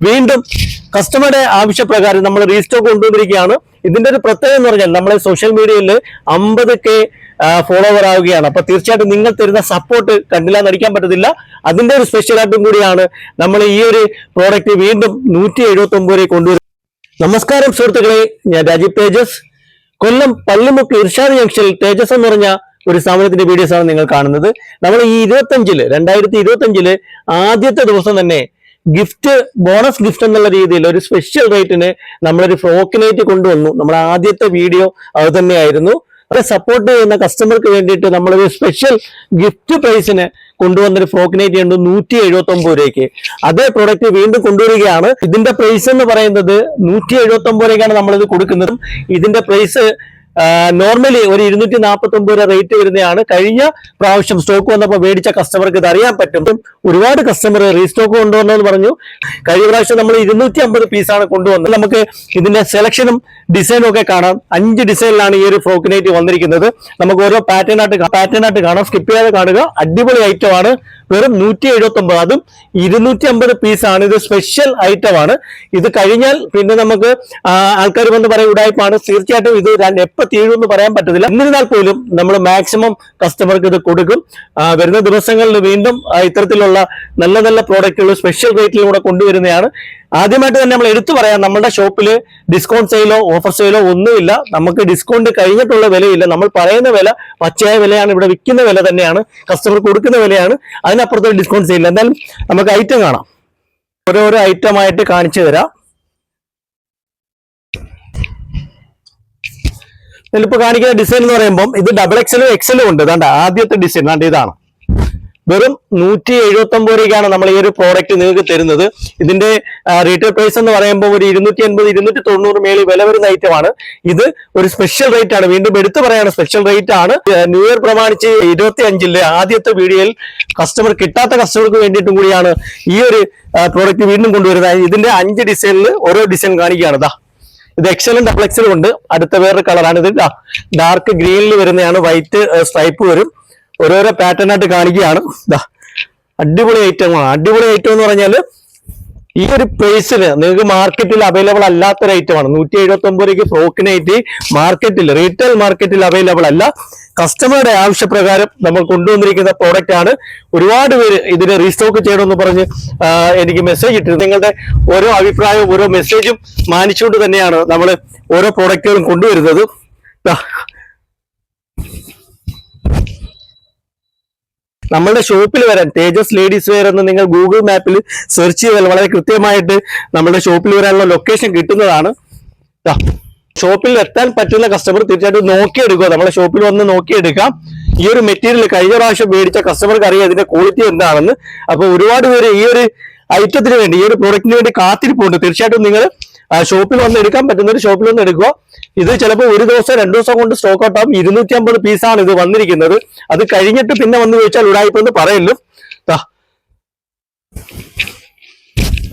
വീണ്ടും കസ്റ്റമറുടെ ആവശ്യപ്രകാരം നമ്മൾ റീസ്റ്റോക്ക് കൊണ്ടുവന്നിരിക്കുകയാണ്. ഇതിന്റെ ഒരു പ്രത്യേകത എന്ന് പറഞ്ഞാൽ നമ്മളെ സോഷ്യൽ മീഡിയയിൽ അമ്പത് കെ ഫോളോവർ ആവുകയാണ്. അപ്പൊ തീർച്ചയായിട്ടും നിങ്ങൾ തരുന്ന സപ്പോർട്ട് കണ്ടില്ല നടിക്കാൻ പറ്റത്തില്ല. അതിന്റെ ഒരു സ്പെഷ്യൽ സ്പെഷ്യലായിട്ടും കൂടിയാണ് നമ്മൾ ഈ ഒരു പ്രോഡക്റ്റ് വീണ്ടും നൂറ്റി എഴുപത്തി ഒമ്പത് രൂപ കൊണ്ടുവരുന്നത്. നമസ്കാരം സുഹൃത്തുക്കളെ. ഞാൻ രാജീവ് തേജസ്. കൊല്ലം പള്ളിമുക്ക് ഇർഷാദ് ജംഗ്ഷനിൽ തേജസ് എന്ന് പറഞ്ഞ ഒരു സ്ഥാപനത്തിന്റെ വീഡിയോസ് ആണ് നിങ്ങൾ കാണുന്നത്. നമ്മൾ ഈ ഇരുപത്തഞ്ചിൽ രണ്ടായിരത്തി ഇരുപത്തഞ്ചിൽ ആദ്യത്തെ ദിവസം തന്നെ ഗിഫ്റ്റ് ബോണസ് ഗിഫ്റ്റ് എന്നുള്ള രീതിയിൽ ഒരു സ്പെഷ്യൽ റേറ്റിന് നമ്മളൊരു ഫ്രോക്കിനേറ്റ് കൊണ്ടുവന്നു. നമ്മുടെ ആദ്യത്തെ വീഡിയോ അത് തന്നെയായിരുന്നു. അത് സപ്പോർട്ട് ചെയ്യുന്ന കസ്റ്റമർക്ക് വേണ്ടിയിട്ട് നമ്മളൊരു സ്പെഷ്യൽ ഗിഫ്റ്റ് പ്രൈസിന് കൊണ്ടുവന്നൊരു ഫ്രോക്കിനേറ്റ് ഉണ്ട് നൂറ്റി എഴുപത്തി ഒമ്പത് രൂപയ്ക്ക്. അതേ പ്രോഡക്റ്റ് വീണ്ടും കൊണ്ടുവരികയാണ്. ഇതിന്റെ പ്രൈസ് എന്ന് പറയുന്നത് നൂറ്റി എഴുപത്തി ഒമ്പത് രൂപയ്ക്കാണ് നമ്മളിത് കൊടുക്കുന്നത്. ഇതിന്റെ പ്രൈസ് നോർമലി ഒരു ഇരുന്നൂറ്റി നാൽപ്പത്തി ഒമ്പത് രൂപ റേറ്റ് വരുന്നതാണ്. കഴിഞ്ഞ പ്രാവശ്യം സ്റ്റോക്ക് വന്നപ്പോൾ മേടിച്ച കസ്റ്റമർക്ക് ഇത് അറിയാൻ പറ്റും. ഒരുപാട് കസ്റ്റമർ റീസ്റ്റോക്ക് കൊണ്ടുവന്നെന്ന് പറഞ്ഞു. കഴിഞ്ഞ പ്രാവശ്യം നമ്മൾ ഇരുന്നൂറ്റി അമ്പത് പീസാണ് കൊണ്ടുവന്നത്. നമുക്ക് ഇതിന്റെ സെലക്ഷനും ഡിസൈനും ഒക്കെ കാണാം. അഞ്ച് ഡിസൈനിലാണ് ഈ ഒരു ഫ്രോക്കിനേറ്റ് വന്നിരിക്കുന്നത്. നമുക്ക് ഓരോ പാറ്റേൺ ആയിട്ട് പാറ്റേൺ ആയിട്ട് കാണാം. സ്കിപ്പ് ചെയ്യാതെ കാണുക. അടിപൊളി ഐറ്റം ആണ്. വെറും നൂറ്റി എഴുപത്തി ഒമ്പത് അതും ഇരുന്നൂറ്റി അമ്പത് പീസാണ് ഇത് സ്പെഷ്യൽ ഐറ്റം ആണ്. ഇത് കഴിഞ്ഞാൽ പിന്നെ നമുക്ക് ആൾക്കാർ വന്ന് പറയാൻ ഉടായ്പാണ്. തീർച്ചയായിട്ടും ഇത് എപ്പോൾ തീരും എന്ന് പറയാൻ പറ്റത്തില്ല. എന്നിരുന്നാൽ പോലും നമ്മൾ മാക്സിമം കസ്റ്റമർക്ക് ഇത് കൊടുക്കും. വരുന്ന ദിവസങ്ങളിൽ വീണ്ടും ഇത്തരത്തിലുള്ള നല്ല നല്ല പ്രോഡക്റ്റുകൾ സ്പെഷ്യൽ റേറ്റിലും കൂടെ കൊണ്ടുവരുന്നതാണ്. ആദ്യമായിട്ട് തന്നെ നമ്മൾ എടുത്തു പറയാം നമ്മുടെ ഷോപ്പിൽ ഡിസ്കൗണ്ട് സെയിലോ ഓഫർ സെയിലോ ഒന്നുമില്ല. നമുക്ക് ഡിസ്കൗണ്ട് കഴിഞ്ഞിട്ടുള്ള വിലയില്ല. നമ്മൾ പറയുന്ന വില പച്ചയായ വിലയാണ്. ഇവിടെ വിൽക്കുന്ന വില തന്നെയാണ്. കസ്റ്റമർ കൊടുക്കുന്ന വിലയാണ്. അതിനപ്പുറത്ത് ഡിസ്കൗണ്ട് സെയിലില്ല എന്തായാലും നമുക്ക് ഐറ്റം കാണാം. ഓരോരോ ഐറ്റം ആയിട്ട് കാണിച്ചു തരാം. ഇതിലിപ്പോ കാണിക്കുന്ന ഡിസൈൻ എന്ന് പറയുമ്പോൾ ഇത് ഡബിൾ എക്സലും എക്സലും ഉണ്ട്. ഇതാണ്ട് ആദ്യത്തെ ഡിസൈൻ ഇതാണ്. വെറും നൂറ്റി എഴുപത്തി ഒമ്പത് രൂപയ്ക്കാണ് നമ്മൾ ഈ ഒരു പ്രോഡക്റ്റ് നിങ്ങൾക്ക് തരുന്നത്. ഇതിന്റെ റീറ്റെയിൽ പ്രൈസ് എന്ന് പറയുമ്പോൾ ഒരു ഇരുന്നൂറ്റി അൻപത് ഇരുന്നൂറ്റി തൊണ്ണൂറ് മേളിൽ വില വരുന്ന ഐറ്റമാണ് ഇത് ഒരു സ്പെഷ്യൽ റേറ്റ് ആണ്. വീണ്ടും എടുത്തു പറയാണ് സ്പെഷ്യൽ റേറ്റ് ആണ്. ന്യൂ ഇയർ പ്രമാണിച്ച് ഇരുപത്തി അഞ്ചിലെ ആദ്യത്തെ വീഡിയോയിൽ കസ്റ്റമർ കിട്ടാത്ത കസ്റ്റമർക്ക് വേണ്ടിയിട്ടും കൂടിയാണ് ഈ ഒരു പ്രോഡക്റ്റ് വീണ്ടും കൊണ്ടുവരുന്നത്. ഇതിന്റെ അഞ്ച് ഡിസൈനിൽ ഓരോ ഡിസൈൻ കാണിക്കുകയാണ്. ഇതാ ഇത് എക്സലും ഡബിൾ എക്സലും ഉണ്ട്. അടുത്ത വേറൊരു കളറാണ് ഇത്. ഡാർക്ക് ഗ്രീനിൽ വരുന്നതാണ്. വൈറ്റ് സ്ട്രൈപ്പ് വരും. ഓരോരോ പാറ്റേൺ ആയിട്ട് കാണിക്കുകയാണ്. ദാ അടിപൊളി ഐറ്റമാണ് അടിപൊളി ഐറ്റം എന്ന് പറഞ്ഞാൽ ഈ ഒരു പ്രൈസിന് നിങ്ങൾക്ക് മാർക്കറ്റിൽ അവൈലബിൾ അല്ലാത്തൊരു ഐറ്റമാണ് നൂറ്റി എഴുപത്തി ഒമ്പത് രൂപയ്ക്ക് ഫ്രോക്കിനേറ്റ് മാർക്കറ്റിൽ റീറ്റെയിൽ മാർക്കറ്റിൽ അവൈലബിൾ അല്ല. കസ്റ്റമറുടെ ആവശ്യപ്രകാരം നമ്മൾ കൊണ്ടുവന്നിരിക്കുന്ന പ്രോഡക്റ്റ് ആണ്. ഒരുപാട് പേര് ഇതിന് റീസ്റ്റോക്ക് ചെയ്യണമെന്ന് പറഞ്ഞ് എനിക്ക് മെസ്സേജ് ഇട്ടിരുന്നു. നിങ്ങളുടെ ഓരോ അഭിപ്രായവും ഓരോ മെസ്സേജും മാനിച്ചുകൊണ്ട് തന്നെയാണ് നമ്മൾ ഓരോ പ്രോഡക്റ്റുകളും കൊണ്ടുവരുന്നത്. നമ്മളുടെ ഷോപ്പിൽ വരാൻ തേജസ് ലേഡീസ് വെയർ എന്ന് നിങ്ങൾ ഗൂഗിൾ മാപ്പിൽ സെർച്ച് ചെയ്താൽ വളരെ കൃത്യമായിട്ട് നമ്മുടെ ഷോപ്പിൽ വരാനുള്ള ലൊക്കേഷൻ കിട്ടുന്നതാണ്. ഷോപ്പിൽ എത്താൻ പറ്റുന്ന കസ്റ്റമർ തീർച്ചയായിട്ടും നോക്കിയെടുക്കുക. നമ്മളെ ഷോപ്പിൽ വന്ന് നോക്കിയെടുക്കാം. ഈ ഒരു മെറ്റീരിയൽ കഴിഞ്ഞ പ്രാവശ്യം മേടിച്ച കസ്റ്റമർക്ക് അറിയാം ഇതിന്റെ ക്വാളിറ്റി എന്താണെന്ന്. അപ്പൊ ഒരുപാട് പേര് ഈ ഒരു ഐറ്റത്തിന് വേണ്ടി ഈ ഒരു പ്രോഡക്റ്റിന് വേണ്ടി കാത്തിരിപ്പുണ്ട്. തീർച്ചയായിട്ടും നിങ്ങൾ ഷോപ്പിൽ വന്ന് എടുക്കാൻ പറ്റുന്ന ഒരു ഷോപ്പിൽ വന്ന് എടുക്കുക. ഇത് ചിലപ്പോൾ ഒരു ദിവസം രണ്ടു ദിവസം കൊണ്ട് സ്റ്റോക്ക് ഔട്ട് ആകും ഇരുന്നൂറ്റി അമ്പത് പീസാണ് ഇത് വന്നിരിക്കുന്നത്. അത് കഴിഞ്ഞിട്ട് പിന്നെ വന്ന് ചോദിച്ചാൽ ഉടായിപ്പെന്ന് പറയല്ലോ.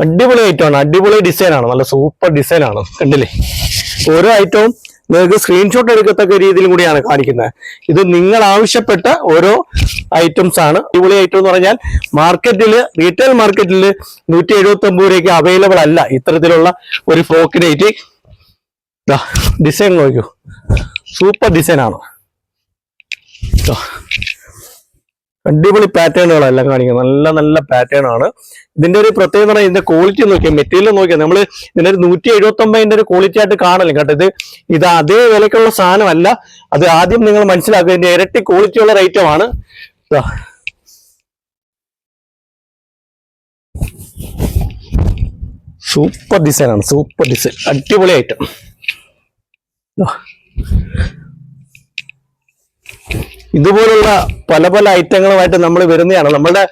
അടിപൊളി ഐറ്റമാണ് അടിപൊളി ഡിസൈനാണ് നല്ല സൂപ്പർ ഡിസൈനാണ് കണ്ടില്ലേ? ഓരോ ഐറ്റവും നിങ്ങൾക്ക് സ്ക്രീൻഷോട്ട് എടുക്കത്തക്ക രീതിയിലും കൂടിയാണ് കാണിക്കുന്നത്. ഇത് നിങ്ങൾ ആവശ്യപ്പെട്ട ഓരോ ഐറ്റംസ് ആണ്. അടിപൊളി ഐറ്റം എന്ന് പറഞ്ഞാൽ മാർക്കറ്റിൽ റീറ്റെയിൽ മാർക്കറ്റിൽ നൂറ്റി എഴുപത്തി ഒമ്പത് രൂപയ്ക്ക് അവൈലബിൾ അല്ല ഇത്തരത്തിലുള്ള ഒരു ഫ്രോക്കിനേറ്റ് ഡിസൈൻ നോക്കൂ. സൂപ്പർ ഡിസൈൻ ആണ്. അടിപൊളി പാറ്റേണുകളെല്ലാം കാണിക്കുന്നത്. നല്ല നല്ല പാറ്റേൺ ആണ്. ഇതിന്റെ ഒരു പ്രത്യേകത പറഞ്ഞാൽ ഇതിന്റെ ക്വാളിറ്റി നോക്കിയാൽ മെറ്റീരിയൽ നോക്കിയാൽ നമ്മൾ ഇതിന്റെ ഒരു നൂറ്റി എഴുപത്തി ഒമ്പതിന്റെ ഒരു ക്വാളിറ്റി ആയിട്ട് കാണലും കേട്ടോ ഇത് ഇത് അതേ വിലക്കുള്ള സാധനമല്ല. അത് ആദ്യം നിങ്ങൾ മനസ്സിലാക്കുക ഇതിന്റെ ഇരട്ടി ക്വാളിറ്റി ഉള്ള ഐറ്റമാണ് ദാ. സൂപ്പർ ഡിസൈനാണ് സൂപ്പർ ഡിസൈൻ അടിപൊളി ഐറ്റം ഇതുപോലുള്ള പല പല ഐറ്റങ്ങളുമായിട്ട് നമ്മൾ വരുന്നതാണ്. നമ്മളുടെ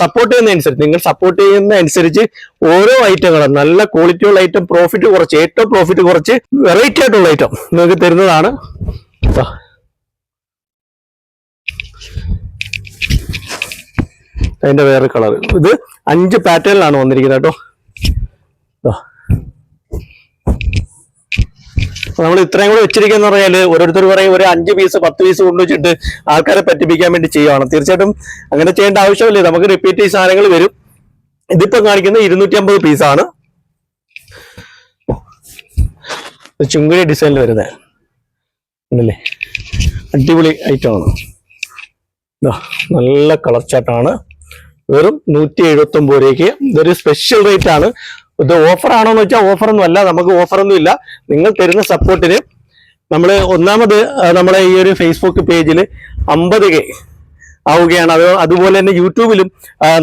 സപ്പോർട്ട് ചെയ്യുന്ന അനുസരിച്ച് നിങ്ങൾ സപ്പോർട്ട് ചെയ്യുന്ന അനുസരിച്ച് ഓരോ ഐറ്റങ്ങളും നല്ല ക്വാളിറ്റിയുള്ള ഐറ്റം പ്രോഫിറ്റ് കുറച്ച് ഏറ്റവും പ്രോഫിറ്റ് കുറച്ച് വെറൈറ്റി ആയിട്ടുള്ള ഐറ്റം നിങ്ങൾക്ക് തരുന്നതാണ്. അതിന്റെ വേറെ കളർ ഇത് അഞ്ച് പാറ്റേണിലാണ് വന്നിരിക്കുന്നത് കേട്ടോ. നമ്മൾ ഇത്രയും കൂടെ വെച്ചിരിക്കുന്ന പറഞ്ഞാൽ ഓരോരുത്തർ പറയും ഒരു അഞ്ച് പീസ് പത്ത് പീസ് കൊണ്ടുവച്ചിട്ട് ആൾക്കാരെ പറ്റിപ്പിക്കാൻ വേണ്ടി ചെയ്യുവാണ്. തീർച്ചയായിട്ടും അങ്ങനെ ചെയ്യേണ്ട ആവശ്യമില്ല. നമുക്ക് റിപ്പീറ്റ് ഈ സാധനങ്ങൾ വരും. ഇതിപ്പോ കാണിക്കുന്നത് ഇരുന്നൂറ്റി അമ്പത് പീസാണ് ചുങ്കുഴി ഡിസൈനിൽ വരുന്നത് ഉണ്ടല്ലേ അടിപൊളി ആണ്. നല്ല കളർ ചാട്ടാണ് വെറും നൂറ്റി എഴുപത്തി ഒമ്പത് രൂപയ്ക്ക്. ഇതൊരു സ്പെഷ്യൽ റേറ്റ് ആണ്. ഇത് ഓഫർ ആണോന്ന് വെച്ചാൽ ഓഫർ ഒന്നും അല്ല നമുക്ക് ഓഫർ ഒന്നും ഇല്ല. നിങ്ങൾ തരുന്ന സപ്പോർട്ടിന് നമ്മൾ ഒന്നാമത് നമ്മളെ ഈ ഒരു ഫേസ്ബുക്ക് പേജിൽ അമ്പത് കെ ആവുകയാണ്. അത് അതുപോലെ തന്നെ യൂട്യൂബിലും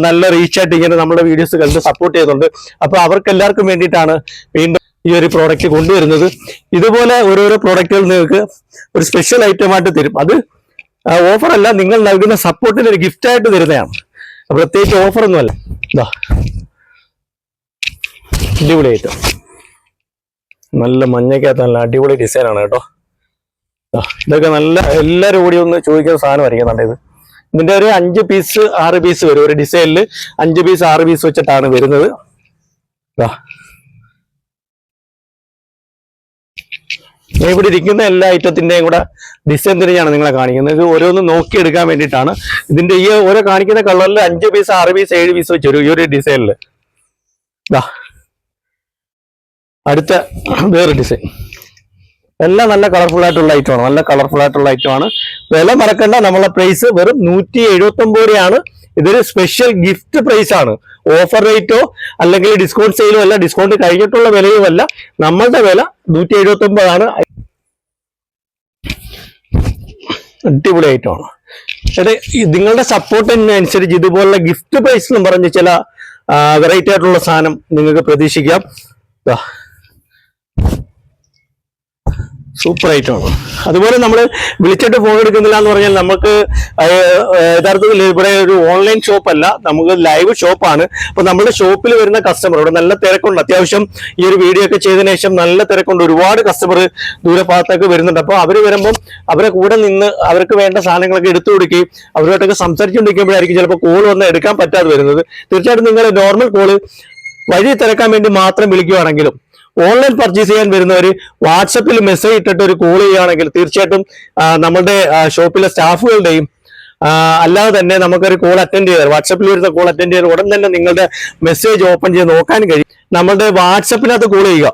നല്ല റീച്ചായിട്ട് ഇങ്ങനെ നമ്മുടെ വീഡിയോസ് കണ്ട് സപ്പോർട്ട് ചെയ്യുന്നുണ്ട്. അപ്പൊ അവർക്ക് എല്ലാവർക്കും വേണ്ടിയിട്ടാണ് വീണ്ടും ഈ ഒരു പ്രോഡക്റ്റ് കൊണ്ടുവരുന്നത്. ഇതുപോലെ ഓരോരോ പ്രോഡക്റ്റുകൾ നിങ്ങൾക്ക് ഒരു സ്പെഷ്യൽ ഐറ്റം ആയിട്ട് തരും. അത് ഓഫറല്ല നിങ്ങൾ നൽകുന്ന സപ്പോർട്ടിന് ഒരു ഗിഫ്റ്റായിട്ട് തരുന്നതാണ്. പ്രത്യേകിച്ച് ഓഫർ ഒന്നുമല്ല. ഇതാ അടിപൊളി ഐറ്റം നല്ല മഞ്ഞക്കകത്ത് നല്ല അടിപൊളി ഡിസൈനാണ് കേട്ടോ. ഇതൊക്കെ നല്ല എല്ലാവരും കൂടി ഒന്ന് ചോദിക്കുന്ന സാധനം വരയ്ക്കുന്നുണ്ട് ഇത് ഇതിന്റെ ഒരു അഞ്ച് പീസ് ആറ് പീസ് വരും. ഒരു ഡിസൈനിൽ അഞ്ച് പീസ് ആറ് പീസ് വെച്ചിട്ടാണ് വരുന്നത്. ഇവിടെ ഇരിക്കുന്ന എല്ലാ ഐറ്റത്തിന്റെയും കൂടെ ഡിസൈൻ തിരിഞ്ഞാണ് നിങ്ങളെ കാണിക്കുന്നത്. ഇത് ഓരോന്ന് നോക്കിയെടുക്കാൻ വേണ്ടിയിട്ടാണ്. ഇതിന്റെ ഈ ഓരോ കാണിക്കുന്ന കളറിൽ അഞ്ച് പീസ് ആറ് പീസ് ഏഴ് പീസ് വെച്ച് വരും ഈ ഒരു ഡിസൈനിൽ അടുത്ത വേറെ ഡിസൈൻ എല്ലാം നല്ല കളർഫുൾ ആയിട്ടുള്ള ഐറ്റം ആണ്. നല്ല കളർഫുൾ ആയിട്ടുള്ള ഐറ്റം ആണ്. വില മറക്കണ്ട. നമ്മളെ പ്രൈസ് വെറും നൂറ്റി എഴുപത്തി ഇതൊരു സ്പെഷ്യൽ ഗിഫ്റ്റ് പ്രൈസ് ആണ്. ഓഫർ റേറ്റോ അല്ലെങ്കിൽ ഡിസ്കൗണ്ട് സെയിലോ അല്ല ഡിസ്കൗണ്ട് കഴിഞ്ഞിട്ടുള്ള വിലയോ അല്ല. നമ്മളുടെ വില നൂറ്റി എഴുപത്തി ഒമ്പതാണ് അടിപൊളി ഐറ്റമാണ് ആണ്. നിങ്ങളുടെ സപ്പോർട്ടിനനുസരിച്ച് ഇതുപോലുള്ള ഗിഫ്റ്റ് പ്രൈസ് എന്ന് പറഞ്ഞ ചില വെറൈറ്റി ആയിട്ടുള്ള സാധനം നിങ്ങൾക്ക് പ്രതീക്ഷിക്കാം. സൂപ്പർ ഐറ്റമാണ് അതുപോലെ നമ്മൾ വിളിച്ചിട്ട് ഫോൺ എടുക്കുന്നില്ല എന്ന് പറഞ്ഞാൽ നമുക്ക് യഥാർത്ഥത്തിൽ ഇവിടെ ഒരു ഓൺലൈൻ ഷോപ്പ് അല്ല. നമുക്ക് ലൈവ് ഷോപ്പാണ് അപ്പൊ നമ്മുടെ ഷോപ്പിൽ വരുന്ന കസ്റ്റമർ ഇവിടെ നല്ല തിരക്കുണ്ട്. അത്യാവശ്യം ഈ ഒരു വീഡിയോ ഒക്കെ ചെയ്തതിനു ശേഷം നല്ല തിരക്കുണ്ട്. ഒരുപാട് കസ്റ്റമർ ദൂരഭാഗത്തൊക്കെ വരുന്നുണ്ട്. അപ്പോൾ അവർ വരുമ്പോൾ അവരെ കൂടെ നിന്ന് അവർക്ക് വേണ്ട സാധനങ്ങളൊക്കെ എടുത്തു കൊടുക്കുകയും അവരുമായിട്ടൊക്കെ സംസാരിച്ചുകൊണ്ടിരിക്കുമ്പോഴായിരിക്കും ചിലപ്പോൾ കോൾ വന്ന് എടുക്കാൻ പറ്റാതെ വരുന്നത്. തീർച്ചയായിട്ടും നിങ്ങൾ നോർമൽ കോൾ വഴി തിരക്കാൻ വേണ്ടി മാത്രം വിളിക്കുകയാണെങ്കിലും ഓൺലൈൻ പർച്ചേസ് ചെയ്യാൻ വരുന്നവർ വാട്സപ്പിൽ മെസ്സേജ് ഇട്ടിട്ട് ഒരു കോൾ ചെയ്യുകയാണെങ്കിൽ തീർച്ചയായിട്ടും നമ്മുടെ ഷോപ്പിലെ സ്റ്റാഫുകളുടെയും അല്ലാതെ തന്നെ നമുക്കൊരു കോൾ അറ്റൻഡ് ചെയ്താൽ വാട്സപ്പിൽ വരുന്ന കോൾ അറ്റൻഡ് ചെയ്താൽ ഉടൻ തന്നെ നിങ്ങളുടെ മെസ്സേജ് ഓപ്പൺ ചെയ്ത് നോക്കാൻ കഴിയും. നമ്മുടെ വാട്സപ്പിനകത്ത് കോൾ ചെയ്യുക.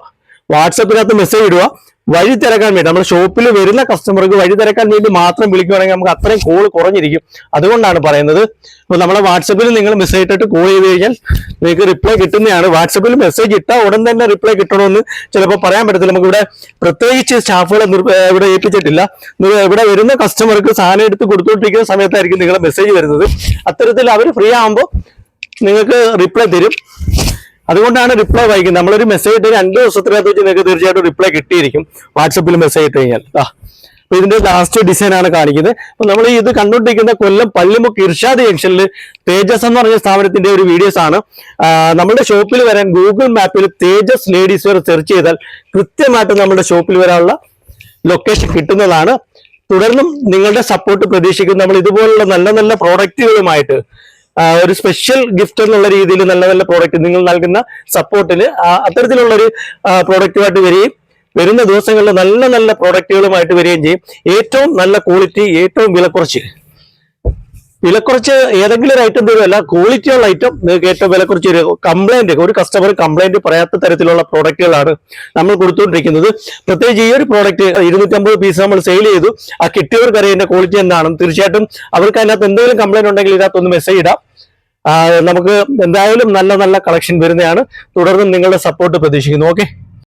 വാട്സപ്പിനകത്ത് മെസ്സേജ് ഇടുക. വഴി തിരക്കാൻ വേണ്ടി നമ്മുടെ ഷോപ്പിൽ വരുന്ന കസ്റ്റമർക്ക് വഴി തിരക്കാൻ വേണ്ടി മാത്രം വിളിക്കുകയാണെങ്കിൽ നമുക്ക് അത്രയും കോൾ കുറഞ്ഞിരിക്കും. അതുകൊണ്ടാണ് പറയുന്നത്. അപ്പോൾ നമ്മളെ വാട്സപ്പിൽ നിങ്ങൾ മെസ്സേജ് ഇട്ടിട്ട് കോൾ ചെയ്ത് കഴിഞ്ഞാൽ നിങ്ങൾക്ക് റിപ്ലൈ കിട്ടുന്നതാണ്. വാട്സപ്പിൽ മെസ്സേജ് ഇട്ടാൽ ഉടൻ തന്നെ റിപ്ലൈ കിട്ടണമെന്ന് ചിലപ്പോൾ പറയാൻ പറ്റത്തില്ല. നമുക്ക് ഇവിടെ പ്രത്യേകിച്ച് സ്റ്റാഫുകളെ ഇവിടെ ഏൽപ്പിച്ചിട്ടില്ല. ഇവിടെ വരുന്ന കസ്റ്റമർക്ക് സാധനം എടുത്ത് കൊടുത്തുകൊണ്ടിരിക്കുന്ന സമയത്തായിരിക്കും നിങ്ങളെ മെസ്സേജ് വരുന്നത്. അത്തരത്തിൽ അവർ ഫ്രീ ആകുമ്പോൾ നിങ്ങൾക്ക് റിപ്ലൈ തരും. അതുകൊണ്ടാണ് റിപ്ലൈ വൈകുന്നത് നമ്മളൊരു മെസ്സേജ് ഇട്ട് രണ്ട് ദിവസത്തിനകത്ത് വെച്ച് നിങ്ങൾക്ക് തീർച്ചയായിട്ടും റിപ്ലൈ കിട്ടിയിരിക്കും. വാട്സപ്പിൽ മെസ്സേജ് ഇട്ട് കഴിഞ്ഞാൽ. ആ അപ്പൊ ഇതിന്റെ ലാസ്റ്റ് ഡിസൈൻ ആണ് കാണിക്കുന്നത്. അപ്പൊ നമ്മൾ ഇത് കണ്ടുകൊണ്ടിരിക്കുന്ന കൊല്ലം പള്ളിമുക്ക് ഇർഷാദ് ജംഗ്ഷനിൽ തേജസ് എന്ന് പറഞ്ഞ സ്ഥാപനത്തിന്റെ ഒരു വീഡിയോസ് ആണ്. നമ്മുടെ ഷോപ്പിൽ വരാൻ ഗൂഗിൾ മാപ്പിൽ തേജസ് ലേഡീസ് വെയർ സെർച്ച് ചെയ്താൽ കൃത്യമായിട്ട് നമ്മുടെ ഷോപ്പിൽ വരാനുള്ള ലൊക്കേഷൻ കിട്ടുന്നതാണ്. തുടർന്നും നിങ്ങളുടെ സപ്പോർട്ട് പ്രതീക്ഷിക്കുന്നു നമ്മൾ ഇതുപോലുള്ള നല്ല നല്ല പ്രോഡക്റ്റുകളുമായിട്ട് ഒരു സ്പെഷ്യൽ ഗിഫ്റ്റ് എന്നുള്ള രീതിയിൽ നല്ല നല്ല പ്രോഡക്റ്റ് നിങ്ങൾ നൽകുന്ന സപ്പോർട്ടിൽ അത്തരത്തിലുള്ള ഒരു പ്രോഡക്റ്റുമായിട്ട് വരികയും വരുന്ന ദിവസങ്ങളിൽ നല്ല നല്ല പ്രോഡക്റ്റുകളുമായിട്ട് വരികയും ചെയ്യും. ഏറ്റവും നല്ല ക്വാളിറ്റി ഏറ്റവും വിലക്കുറച്ച് വിലക്കുറച്ച് ഏതെങ്കിലും ഒരു ഐറ്റം തരുമല്ല ക്വാളിറ്റിയുള്ള ഐറ്റം നിങ്ങൾക്ക് ഏറ്റവും വിലക്കുറച്ച് ഒരു കംപ്ലൈന്റ് ഒരു കസ്റ്റമർ കംപ്ലൈന്റ് പറയാത്ത തരത്തിലുള്ള പ്രോഡക്റ്റുകളാണ് നമ്മൾ കൊടുത്തുകൊണ്ടിരിക്കുന്നത്. പ്രത്യേകിച്ച് ഈ ഒരു പ്രോഡക്റ്റ് ഇരുന്നൂറ്റമ്പത് പീസ് നമ്മൾ സെയിൽ ചെയ്തു. ആ കിട്ടിയവർക്ക് അറിയാം ക്വാളിറ്റി എന്താണെന്ന്. തീർച്ചയായിട്ടും അവർക്ക് അതിനകത്ത് എന്തെങ്കിലും കംപ്ലൈന്റ് ഉണ്ടെങ്കിൽ ഇതിനകത്തൊന്ന് മെസ്സേജ് ഇടാം. നമുക്ക് എന്തായാലും നല്ല നല്ല കളക്ഷൻ വരുന്നതാണ്. തുടർന്നും നിങ്ങളുടെ സപ്പോർട്ട് പ്രതീക്ഷിക്കുന്നു. ഓക്കെ